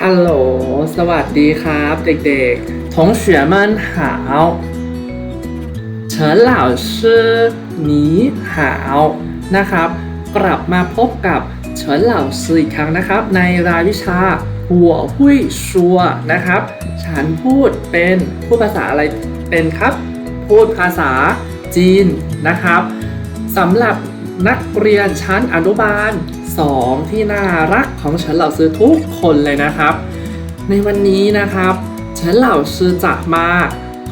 ฮัลโหล สวัสดีครับเด็กๆ同学们好เฉินเหล่าชื่อหนีหาวนะครับ กลับมาพบกับเฉินเหล่าชื่ออีกครั้งนะครับ ในรายวิชาหัวหุยชัวนะครับ ฉันพูดเป็นพูดภาษาอะไรเป็นครับ พูดภาษาจีนนะครับสำหรับ นักเรียนชั้นอนุบาล 2 ที่น่ารักของฉินเหล่าซื้อทุกคนเลยนะครับ ในวันนี้นะครับฉินเหล่าซื้อจะมา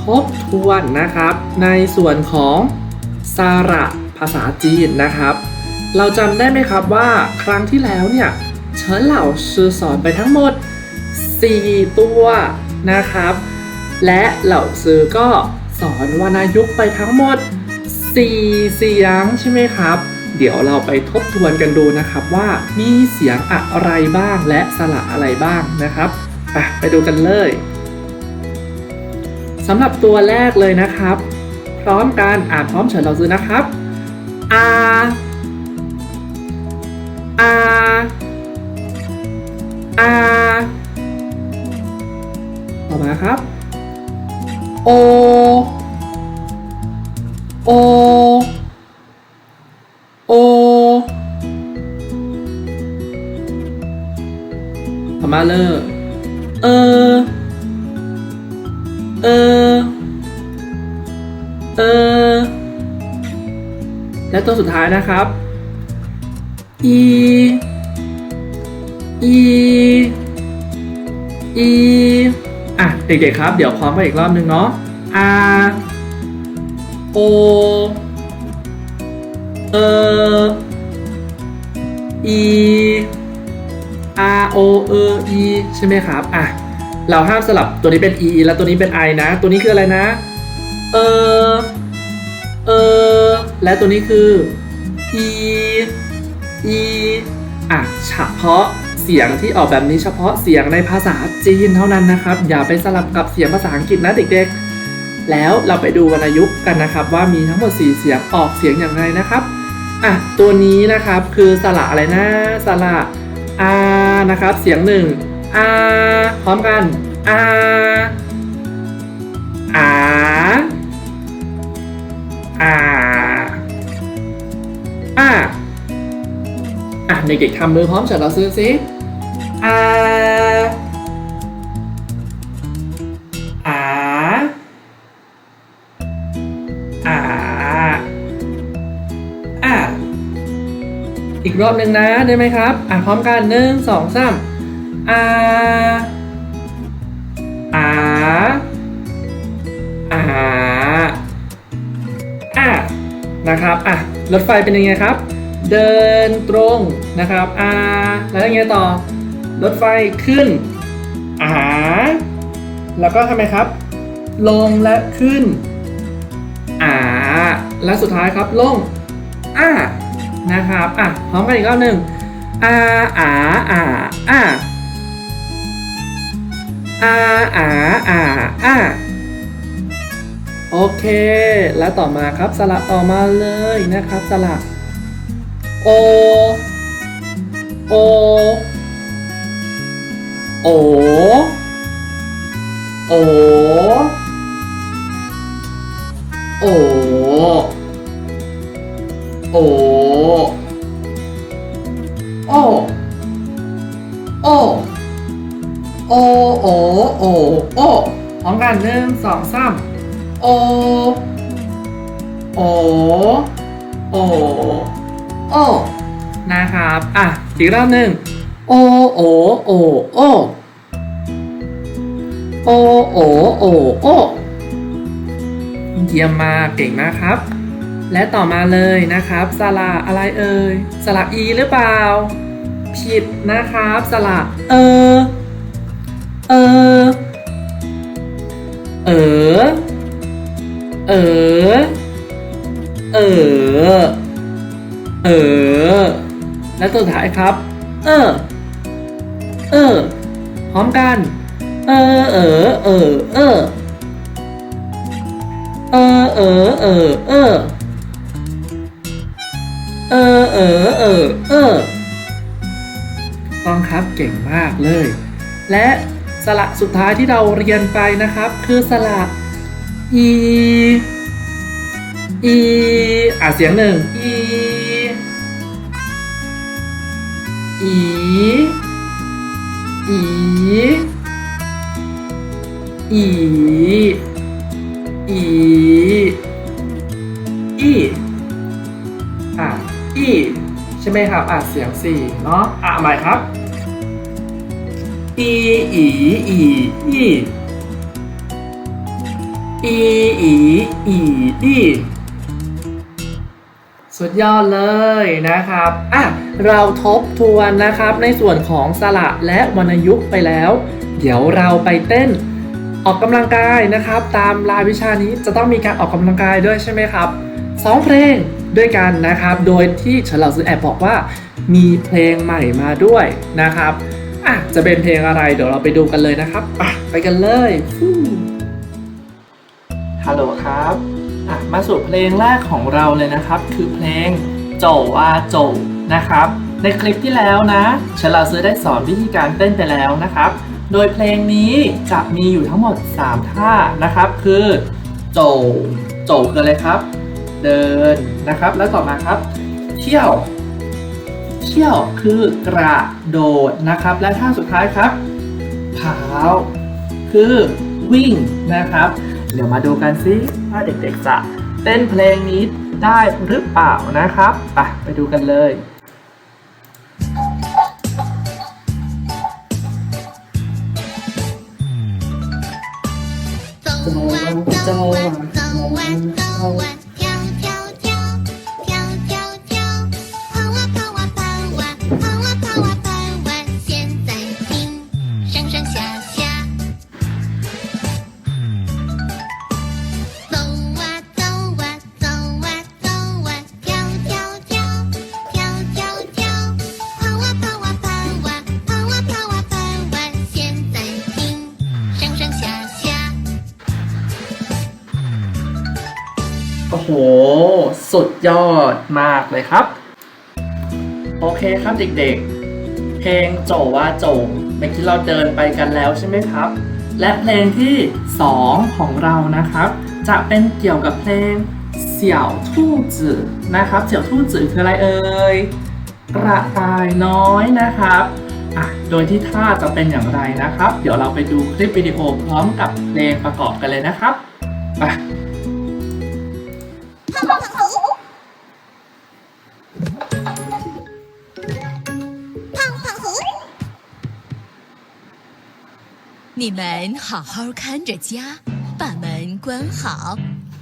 ทบทวนนะครับ ในส่วนของสาระภาษาจีนนะครับ เราจำได้ไหมครับว่าครั้งที่แล้วเนี่ยฉินเหล่าซื้อสอนไปทั้งหมด 4 ตัวนะครับ และเหล่าซื้อก็สอนวรรณยุกต์ไปทั้งหมด4เสียงใช่ไหมครับ เดี๋ยวเราไปทบทวนกันดูนะครับว่ามีเสียงอะไรบ้างและสระอะไรบ้างนะครับไปไปดูกันเลยสำหรับตัวแรกเลยนะครับ พร้อมกันอ่านพร้อมเฉินเราซื้อนะครับอาาเลยเออ เออ เออ และตัวสุดท้ายนะครับ อี อี อี อะ เด็กๆครับ เดี๋ยวพร้อมกันอีกรอบนึงเนาะอาโอ เออ อี R O เอ E ใช่ไหมครับ อะ เราห้ามสลับตัวนี้เป็น E แล้วตัวนี้เป็น I นะ ตัวนี้คืออะไรนะ เออ เออ และตัวนี้คือ E E อะ เฉพาะเสียงที่ออกแบบนี้เฉพาะเสียงในภาษาจีนเท่านั้นนะครับ อย่าไปสลับกับเสียงภาษาอังกฤษนะเด็กๆ แล้วเราไปดูวรรณยุกต์กันนะครับ ว่ามีทั้งหมด 4 เสียงออกเสียงอย่างไรนะครับ อะ ตัวนี้นะครับคือสระอะไรนะสระ อานะครับ เสียงหนึ่งอาพร้อมกันอาอาอาอาอะเด็กๆทำมือพร้อมฉันเราซื้อสิอา อีกรอบหนึ่งนะได้ไหมครับ อะพร้อมกันหนึ่งสองสามอาอาอาอะนะครับ อะ รถไฟเป็นยังไงครับ เดินตรงนะครับอาแล้วยังไงต่อ รถไฟขึ้นอาแล้วก็ทำไมครับ ลงและขึ้นอาและสุดท้ายครับลงอ่า นะครับอะพร้อมกันอีกรอบหนึ่งอาอาอาอาอาอาอาอาโอเค แล้วต่อมาครับสระต่อมาเลยนะครับสระโอโอโอโอโอโอโอ หนึ่งสองสามโอ โอ โอ โอ นะครับ อะ อีกรอบหนึ่งโอ โอ โอ โอ โอ โอ โอ โอ เยี่ยมมาก เก่งมากครับ และต่อมาเลยนะครับ สระอะไรเอ่ย สระอีหรือเปล่า ผิดนะครับ สระเออ เออ เออ เออ เออ เออ และตัวท้ายครับ เออ เออ พร้อมกัน เออ เออ เออ เออ เออ เออ เออ เออ เออ เออ เออ เออต้องครับเก่งมากเลย และ สระสุดท้ายที่เราเรียนไปนะครับ คือสระอีอีอะเสียงหนึ่งอีอีอีอีอีอีอะอีใช่ไหมครับอะเสียงสี่เนาะอะใหม่ครับ อีอีอีอีอีอีอีอีสุดยอดเลยนะครับอะเราทบทวนนะครับในส่วนของสระและวรรณยุกต์ไปแล้ว เดี๋ยวเราไปเต้นออกกำลังกายนะครับ ตามรายวิชานี้จะต้องมีการออกกำลังกายด้วยใช่ไหมครับสองเพลงด้วยกันนะครับ โดยที่เฉลาซื้อแอบบอกว่ามีเพลงใหม่มาด้วยนะครับ อะจะเป็นเพลงอะไรเดี๋ยวเราไปดูกันเลยนะครับอะไปกันเลยฮัลโหลครับอะมาสู่เพลงแรกของเราเลยนะครับ คือเพลงโจอาโจนะครับ ในคลิปที่แล้วนะฉลาซื้อได้สอนวิธีการเต้นไปแล้วนะครับ โดยเพลงนี้จะมีอยู่ทั้งหมด 3 ท่านะครับ คือโจโจคืออะไรครับ เดินนะครับ แล้วต่อมาครับ เที่ยว เที่ยวคือกระโดดนะครับ และท่าสุดท้ายครับเท้าคือวิ่งนะครับ เดี๋ยวมาดูกันซิว่าเด็กๆจะเต้นเพลงนี้ได้หรือเปล่านะครับไปไปดูกันเลยจะจะ สุดยอดมากเลยครับ โอเคครับเด็กๆ เพลงโจว่าโจเมื่อกี้เราเดินไปกันแล้วใช่ไหมครับ และเพลงที่ 2 ของเรานะครับ จะเป็นเกี่ยวกับเพลงเสี่ยวทู่จื่อนะครับเสี่ยวทู่จื่อคืออะไรเอ่ยกระต่ายน้อยนะครับอะโดยที่ท่าจะเป็นอย่างไรนะครับ เดี๋ยวเราไปดูคลิปวิดีโอพร้อมกับเพลงประกอบกันเลยนะครับไป 你们好好看着家，把门关好，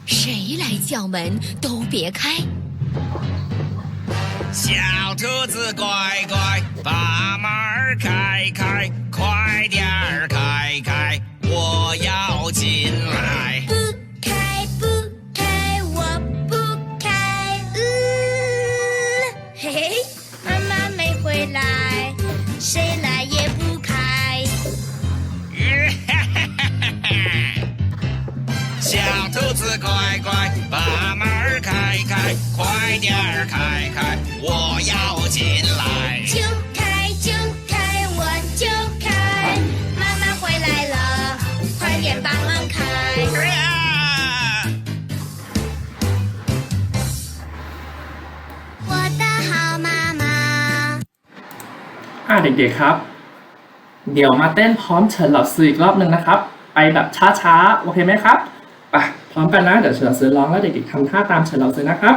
谁来叫门都别开。小兔子乖乖，把门开开，快点儿开开，我要进来。不开不开，我不开。嗯，嘿嘿，快点儿开开，我要进来。就开就开，我就开。妈妈回来了，快点把门开。啊我的好妈妈。 อ่ะเด็กๆครับ เดี๋ยวมาเต้นพร้อมเฉินเหล่าซืออีกรอบหนึ่งนะครับ ไปแบบช้าๆ โอเคไหมครับไปพร้อมกันนะ เดี๋ยวเฉินเหล่าซือร้องแล้วเด็กๆทำท่าตามเฉินเหล่าซือนะครับ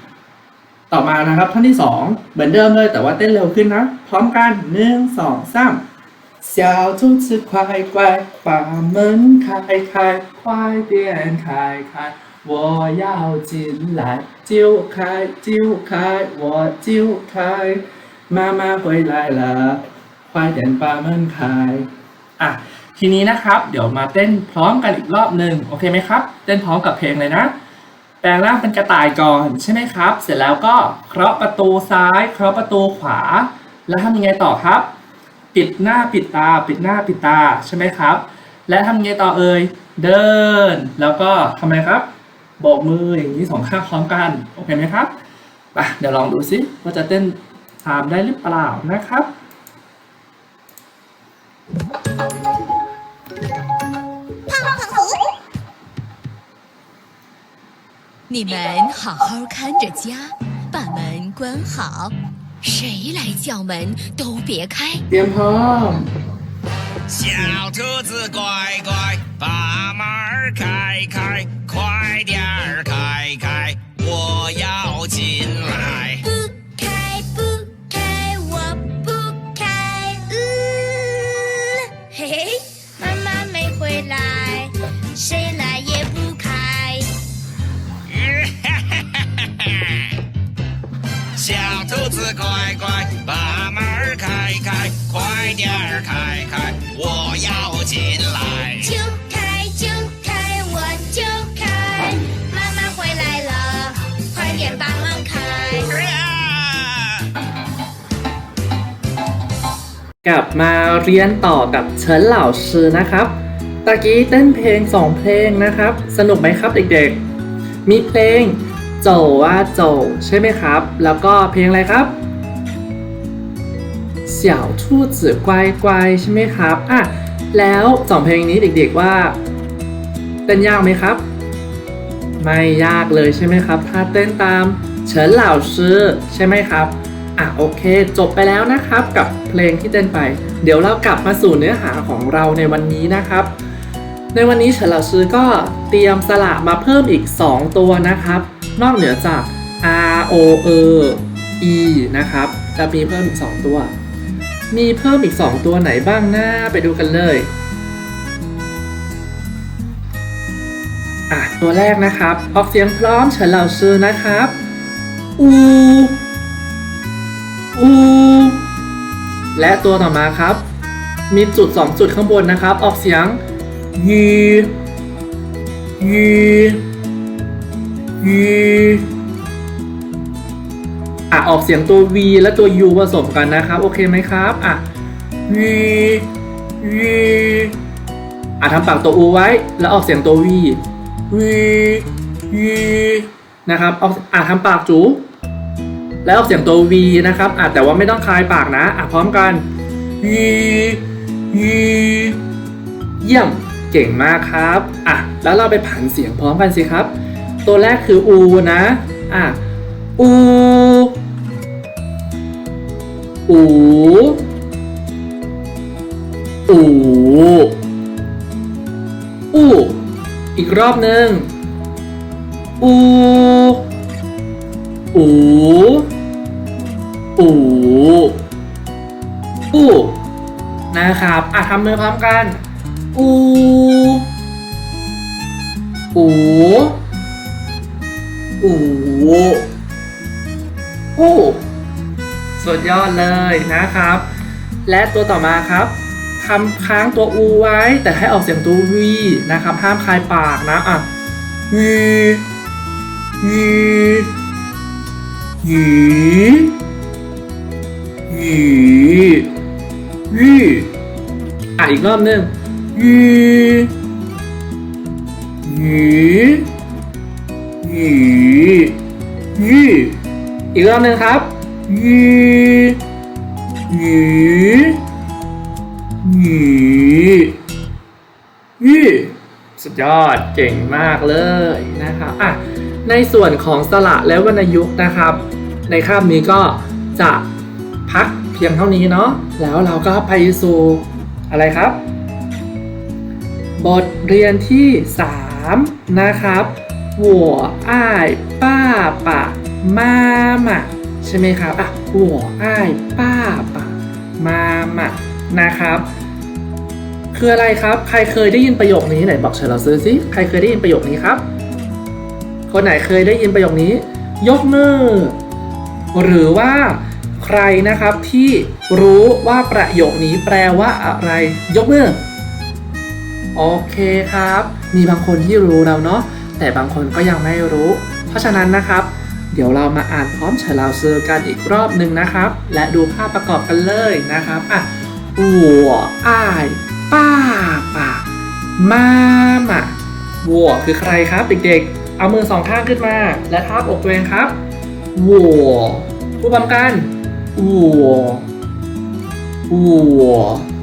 ต่อมานะครับท่อนที่สองเหมือนเดิมเลยแต่ว่าเต้นเร็วขึ้นนะ พร้อมกันหนึ่งสองสาม小兔子快快把门开开快点开开我要进来就开就开我就开妈妈回来了快点把门开อ่ะ ทีนี้นะครับ เดี๋ยวมาเต้นพร้อมกันอีกรอบหนึ่งโอเคไหมครับ เต้นพร้อมกับเพลงเลยนะ แปลงร่างเป็นกระต่ายก่อนใช่ไหมครับ เสร็จแล้วก็เคาะประตูซ้าย เคาะประตูขวา แล้วทำยังไงต่อครับ ปิดหน้าปิดตา ปิดหน้าปิดตาใช่ไหมครับ และทำยังไงต่อเอ่ยเดิน แล้วก็ทำไมครับโบกมืออย่างนี้สองข้างพร้อมกันโอเคไหมครับไปเดี๋ยวลองดูซิว่าจะเต้นตามได้หรือเปล่านะครับ 你们好好看着家把门关好谁来叫门都别开。小兔子乖乖把门开开快点儿儿开开，我要进来。就开就开，我就开。妈妈回来了，快点把门开。 กลับมาเรียนต่อกับเฉินเหล่าชื่อนะครับ ตะกี้เต้นเพลงสองเพลงนะครับ สนุกไหมครับเด็กๆ มีเพลงโจว่าโจใช่ไหมครับ แล้วก็เพลงอะไรครับ เสี่ยวทู่จื่อกวายกวายใช่ไหมครับอะแล้วสองเพลงนี้เด็กๆว่าเต้นยากไหมครับ ไม่ยากเลยใช่ไหมครับ ถ้าเต้นตามเฉินเหล่าชื่อใช่ไหมครับอะโอเค จบไปแล้วนะครับกับเพลงที่เต้นไป เดี๋ยวเรากลับมาสู่เนื้อหาของเราในวันนี้นะครับ ในวันนี้เฉินเหล่าชื่อก็เตรียมสระมาเพิ่มอีก 2 ตัวนะครับ นอกเหนือจาก R O E E นะครับ จะมีเพิ่มอีก 2 ตัว มีเพิ่มอีก 2 ตัวไหนบ้างนะไปดูกันเลยอะตัวแรกนะครับ ออกเสียงพร้อมเฉินเหล่าชื่อนะครับ อู อู และตัวต่อมาครับ มีจุด 2 จุดข้างบนนะครับ ออกเสียงยียียี อะออกเสียงตัว V และตัว U ผสมกันนะครับ โอเคไหมครับอะ V V อะทำปากตัว U ไว้ แล้วออกเสียงตัว V V V นะครับออกอะทำปากจู แล้วออกเสียงตัว V นะครับอะแต่ว่าไม่ต้องคลายปากนะอะพร้อมกัน V V เยี่ยมเก่งมากครับอะแล้วเราไปผันเสียงพร้อมกันสิครับ ตัวแรกคืออูนะอะอู อูอูอูอีกรอบหนึ่งอูอูอูอูนะครับอะทำมือพร้อมกันอูอูอูอู สุดยอดเลยนะครับ และตัวต่อมาครับทำค้างตัวอูไว้ แต่ให้ออกเสียงตัววีนะครับ ห้ามคลายปากนะอะวีวียียียีอะอีกรอบหนึ่งยียียียีอีกรอบหนึ่งครับ ยียียียีสุดยอดเก่งมากเลยนะครับอะในส่วนของสระและวรรณยุกต์นะครับ ในคาบนี้ก็จะพักเพียงเท่านี้เนาะแล้วเราก็ไปสู่อะไรครับ บทเรียนที่ 3 นะครับหัวอ้าย ป้าปะ มามา ใช่ไหมครับอะหัวอ้ายป้าปะมามานะครับ คืออะไรครับ ใครเคยได้ยินประโยคนี้ไหนบอกเชิญเราซื้อสิใครเคยได้ยินประโยคนี้ครับ คนไหนเคยได้ยินประโยคนี้ ยกมือ หรือว่าใครนะครับที่รู้ว่าประโยคนี้แปลว่าอะไร ยกมือ โอเคครับ มีบางคนที่รู้แล้วเนาะแต่บางคนก็ยังไม่รู้ เพราะฉะนั้นนะครับ เดี๋ยวเรามาอ่านพร้อมเฉลาวเซอร์กันอีกรอบหนึ่งนะครับ และดูภาพประกอบกันเลยนะครับอะหัวอ้ายป้าป่ามาม่าหัวคือใครครับเด็กๆ เอามือสองข้างขึ้นมา และทับอกตัวเองครับหัวผู้อำกันหัวหัว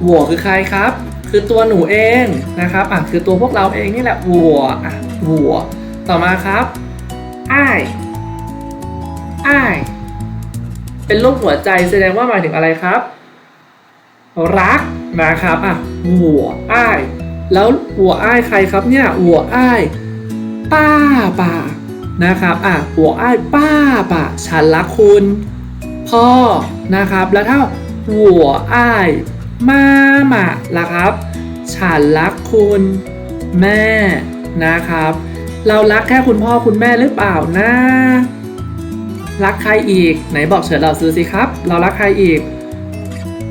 หัวคือใครครับ คือตัวหนูเองนะครับอะคือตัวพวกเราเองนี่แหละหัวอะหัวต่อมาครับอ้าย อ้ายเป็นรูปหัวใจแสดงว่าหมายถึงอะไรครับ รักนะครับอะหัวอ้าย แล้วหัวอ้ายใครครับเนี่ยหัวอ้ายป้าป่านะครับอะหัวอ้ายป้าป่าฉันรักคุณ พ่อนะครับ แล้วถ้าหัวอ้ายมาหมาล่ะครับ ฉันรักคุณ แม่นะครับ เรารักแค่คุณพ่อคุณแม่หรือเปล่านะ รักใครอีก ไหนบอกเฉินเราซื้อสิครับ เรารักใครอีก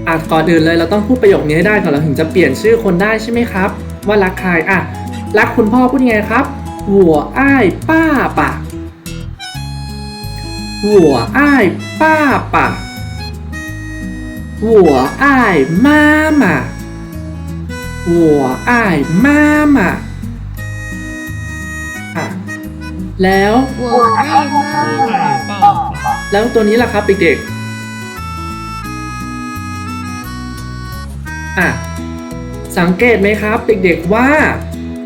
อะก่อนอื่นเลยเราต้องพูดประโยคนี้ให้ได้ก่อนเราถึงจะเปลี่ยนชื่อคนได้ใช่ไหมครับ ว่ารักใครอะรักคุณพ่อพูดยังไงครับหัวอ้ายป้าป่าหัวอ้ายป้าป่าหัวอ้ายมามาหัวอ้ายมามา แล้ว 我爱妈妈。แล้วตัวนี้ล่ะครับเด็กๆ อ่ะ สังเกตไหมครับ เด็กๆว่า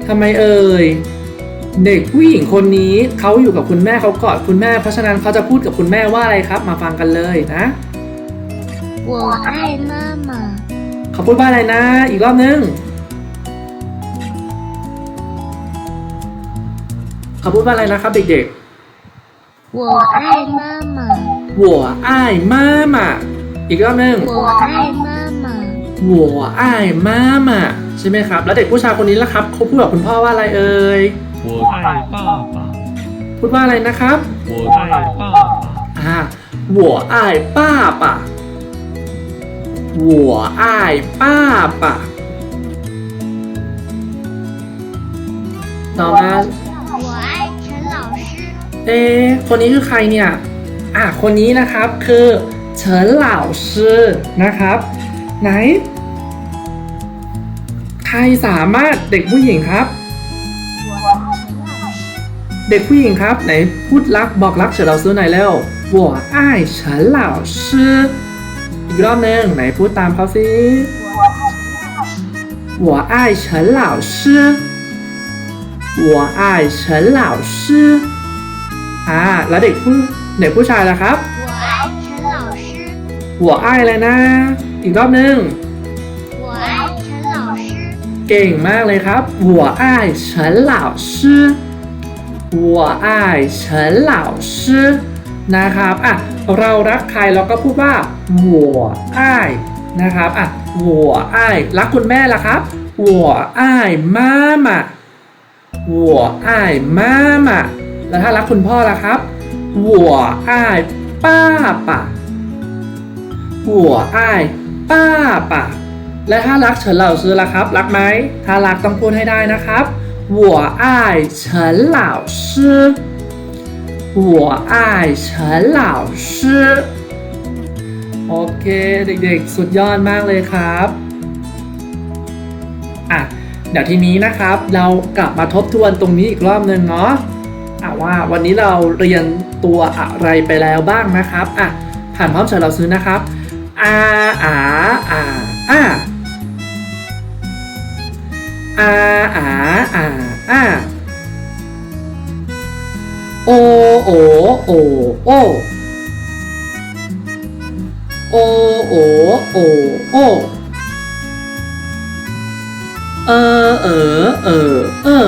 ทำไมเอ่ย เด็กผู้หญิงคนนี้เขาอยู่กับคุณแม่เขากอดคุณแม่ เพราะฉะนั้นเขาจะพูดกับคุณแม่ว่าอะไรครับ มาฟังกันเลยนะ 我爱妈妈。 เขาพูดว่าอะไรนะ อีกรอบนึง เขาพูดว่าอะไรนะครับ เด็กๆ 我爱妈妈。我爱妈妈อีกรอบนึง 我爱妈妈。我爱妈妈ใช่ไหมครับ แล้วเด็กผู้ชายคนนี้ล่ะครับเขาพูดกับคุณพ่อว่าอะไรเอ่ย 我爱爸爸， พูดว่าอะไรนะครับ 我爱爸爸， อ่า我爱爸爸我爱爸爸ต่อมา 我爱陈老师。 เอ๊ะคนนี้คือใครเนี่ย อ่ะ คนนี้นะครับคือเฉินเหล่าชื่อนะครับ ไหน ใครสามารถเด็กผู้หญิงครับ เด็กผู้หญิงครับ ไหนพูดรักบอกรักเฉินเหล่าซื้อหน่อยเร็ว我爱เฉินเหล่าชื่ออีกรอบหนึ่งไหนพูดตามเขาสิ我爱陈老师我爱陈老师 อ่า แล้วเด็กผู้เด็กผู้ชายล่ะครับ 我爱陈老师。 หัวอ้ายเลยนะ อีกรอบหนึ่ง 我爱陈老师。 เก่งมากเลยครับ我爱陈老师我爱陈老师นะครับอ่ะเรารักใครเราก็พูดว่า我爱นะครับอ่ะ我爱รักคุณแม่ล่ะครับ我爱妈妈我爱妈妈 แล้วถ้ารักคุณพ่อล่ะครับหัวอ้ายป้าป่ะหัวอ้ายป้าป่ะและถ้ารักเฉินเหล่าซื้อล่ะครับ รักไหมถ้ารักต้องพูดให้ได้นะครับหัวอ้ายเฉินเหล่าซื้อหัวอ้ายเฉินเหล่าซื้อโอเคเด็กๆ สุดยอดมากเลยครับอะเดี๋ยวทีนี้นะครับ เรากลับมาทบทวนตรงนี้อีกรอบหนึ่งเนาะ ว่าวันนี้เราเรียนตัวอะไรไปแล้วบ้างนะครับอะผ่านพร้อมเฉินเราซื้อนะครับอาอาอาอาอาอาอาอาโอโอโอโอโอโอโอโอเออเออเออเออ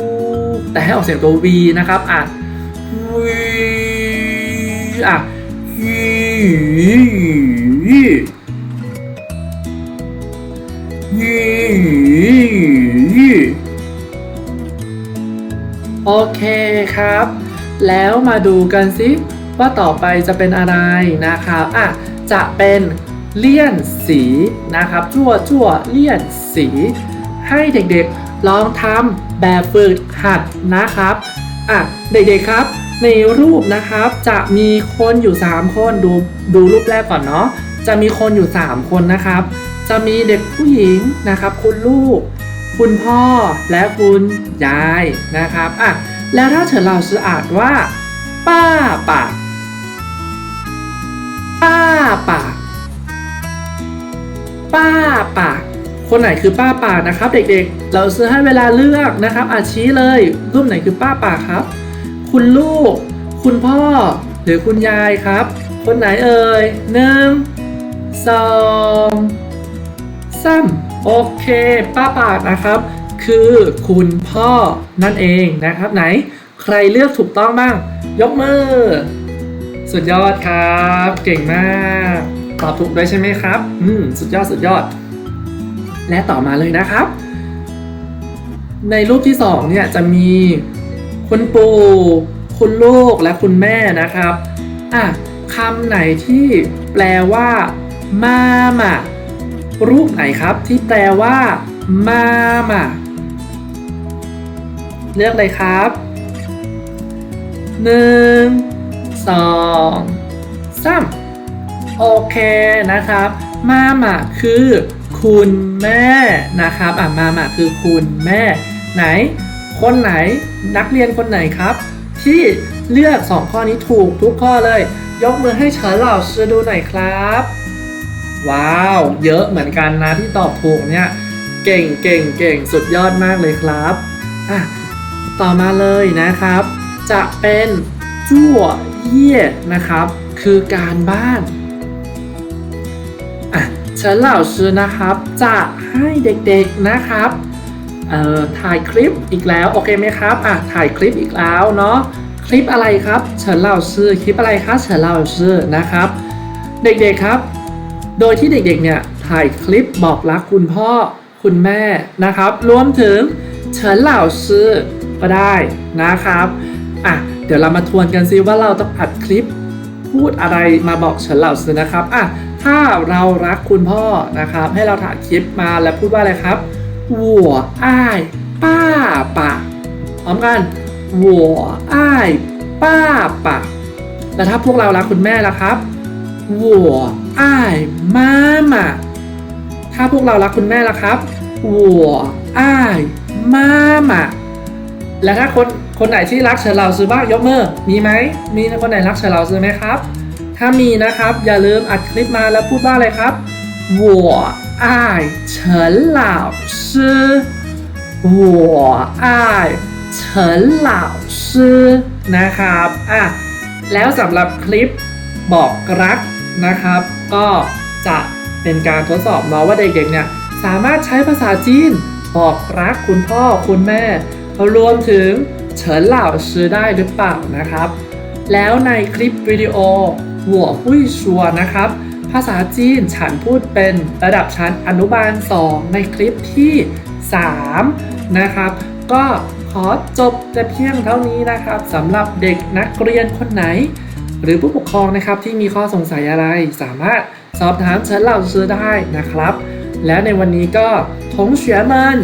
แต่ให้ออกเสียงตัววีนะครับอะวีอะยียีโอเคครับ แล้วมาดูกันสิว่าต่อไปจะเป็นอะไรนะครับอะจะเป็นเลี่ยนสีนะครับ จั่วจั่วเลี่ยนสี ให้เด็กๆลองทำ แบบฝึกหัดนะครับอะเด็กๆครับ ในรูปนะครับจะมีคนอยู่ 3 คนดูดูรูปแรกก่อนเนาะจะมีคนอยู่ 3 คนนะครับ จะมีเด็กผู้หญิงนะครับ คุณลูก คุณพ่อและคุณยายนะครับอะแล้วถ้าเฉินเราชื่ออ่านว่า ป้าป่าป้าป่าป้าป่า คนไหนคือป้าป่านะครับ เด็กๆ เราซื้อให้เวลาเลือกนะครับ อาชี้เลยรูปไหนคือป้าป่าครับ คุณลูก คุณพ่อ หรือคุณยายครับ คนไหนเอ่ยหนึ่งสองสามโอเค ป้าป่านะครับ คือคุณพ่อนั่นเองนะครับไหน ใครเลือกถูกต้องบ้าง ยกมือ สุดยอดครับ เก่งมาก ตอบถูกด้วยใช่ไหมครับ อืม สุดยอดสุดยอด และต่อมาเลยนะครับ ในรูปที่สองเนี่ยจะมีคุณปู่คุณลูกและคุณแม่นะครับอะคำไหนที่แปลว่ามามารูปไหนครับที่แปลว่ามามาเลือกเลยครับหนึ่งสองสามโอเคนะครับ มามาคือ คุณแม่นะครับอะมามาคือคุณแม่ ไหน คนไหนนักเรียนคนไหนครับ ที่เลือกสองข้อนี้ถูกทุกข้อเลย ยกมือให้เฉินเหล่าชื่อดูหน่อยครับ ว้าว เยอะเหมือนกันนะที่ตอบถูกเนี่ย เก่งเก่งเก่งสุดยอดมากเลยครับอะต่อมาเลยนะครับ จะเป็นจั่วเย่นะครับ คือการบ้านอะ ฉินเหล่าชื่อนะครับ จะให้เด็กๆนะครับเอ่อถ่ายคลิปอีกแล้วโอเคไหมครับอะถ่ายคลิปอีกแล้วเนาะคลิปอะไรครับเฉินเหล่าชื่อคลิปอะไรคะเฉินเหล่าชื่อนะครับ เด็กๆครับ โดยที่เด็กๆเนี่ยถ่ายคลิปบอกรักคุณพ่อคุณแม่นะครับ รวมถึงเฉินเหล่าชื่อก็ได้นะครับอะเดี๋ยวเรามาทวนกันซิว่าเราต้องอัดคลิป พูดอะไรมาบอกเฉินเหล่าซือนะครับอะถ้าเรารักคุณพ่อนะครับ ให้เราถ่ายคลิปมาแล้วพูดว่าอะไรครับหัวอ้าย ป้าปะพร้อมกันหัวอ้าย ป้าปะแล้วถ้าพวกเรารักคุณแม่ล่ะครับหัวอ้ายมามาถ้าพวกเรารักคุณแม่ล่ะครับหัวอ้ายมามาและถ้าคน คนไหนที่รักเฉินเหล่าซื้อบ้างยกมือมีไหมมีคนไหนรักเฉินเหล่าซื้อไหมครับ ถ้ามีนะครับ อย่าลืมอัดคลิปมาแล้วพูดว่าอะไรครับ我爱陈老师我爱陈老师นะครับอ่ะแล้วสำหรับคลิปบอกรักนะครับ ก็จะเป็นการทดสอบเนาะว่าเด็กๆเนี่ยสามารถใช้ภาษาจีนบอกรักคุณพ่อคุณแม่รวมถึง เฉินเหล่าซื้อได้หรือเปล่านะครับ แล้วในคลิปวิดีโอหัวหุยชัวนะครับ ภาษาจีนฉันพูดเป็นระดับชั้นอนุบาล 2 ในคลิปที่ 3 นะครับ ก็ขอจบแต่เพียงเท่านี้นะครับสำหรับเด็กนักเรียนคนไหน หรือผู้ปกครองนะครับที่มีข้อสงสัยอะไร สามารถสอบถามเฉินเหล่าซื้อได้นะครับ และในวันนี้ก็ทงเฉียมิน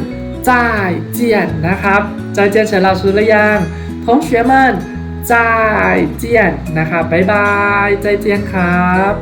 จ่ายเจียนนะครับจ่ายเจียนเฉินเหล่าซื้อหรือยังทงเฉียมินจ่ายเจียนนะครับบ๊ายบายใจายเจียนครับ